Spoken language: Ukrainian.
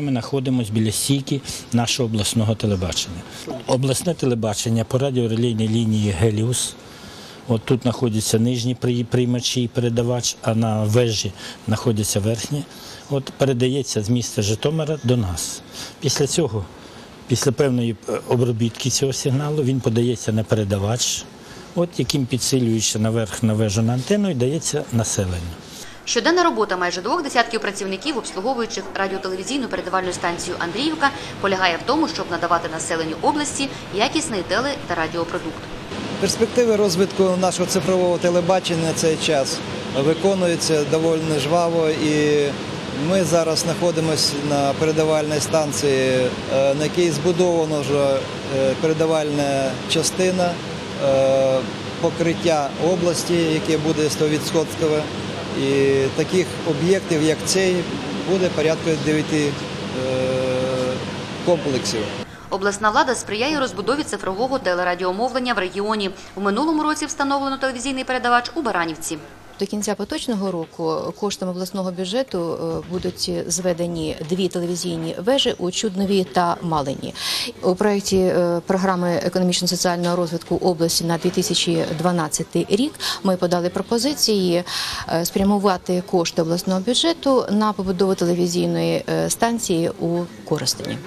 Ми знаходимося біля стійки нашого обласного телебачення. Обласне телебачення по радіорелейній лінії Геліус. От тут знаходяться нижні при- приймачі і передавач, а на вежі знаходяться верхні. От передається з міста Житомира до нас. Після цього, після певної е, обробітки цього сигналу, він подається на передавач, от яким підсилюючи наверх на вежу на антенну і дається населенню. Щоденна робота майже двох десятків працівників, обслуговуючих радіотелевізійну передавальну станцію Андріївка, полягає в тому, щоб надавати населенню області якісний теле та радіопродукт. Перспективи розвитку нашого цифрового телебачення на цей час виконуються доволі жваво і ми зараз знаходимося на передавальній станції, е, на якій збудовано вже е, передавальна частина, е, покриття області, яке буде 100%. І таких об'єктів, як цей, буде порядку 9 комплексів. Обласна влада сприяє розбудові цифрового телерадіомовлення в регіоні. У минулому році встановлено телевізійний передавач у Баранівці. До кінця поточного року коштом обласного бюджету е, будуть зведені дві телевізійні вежі у Чуднові та Малині. У проєкті е, програми економічно-соціального розвитку області на 2012 рік ми подали пропозиції е, спрямувати кошти обласного бюджету на побудову телевізійної станції у Коростені.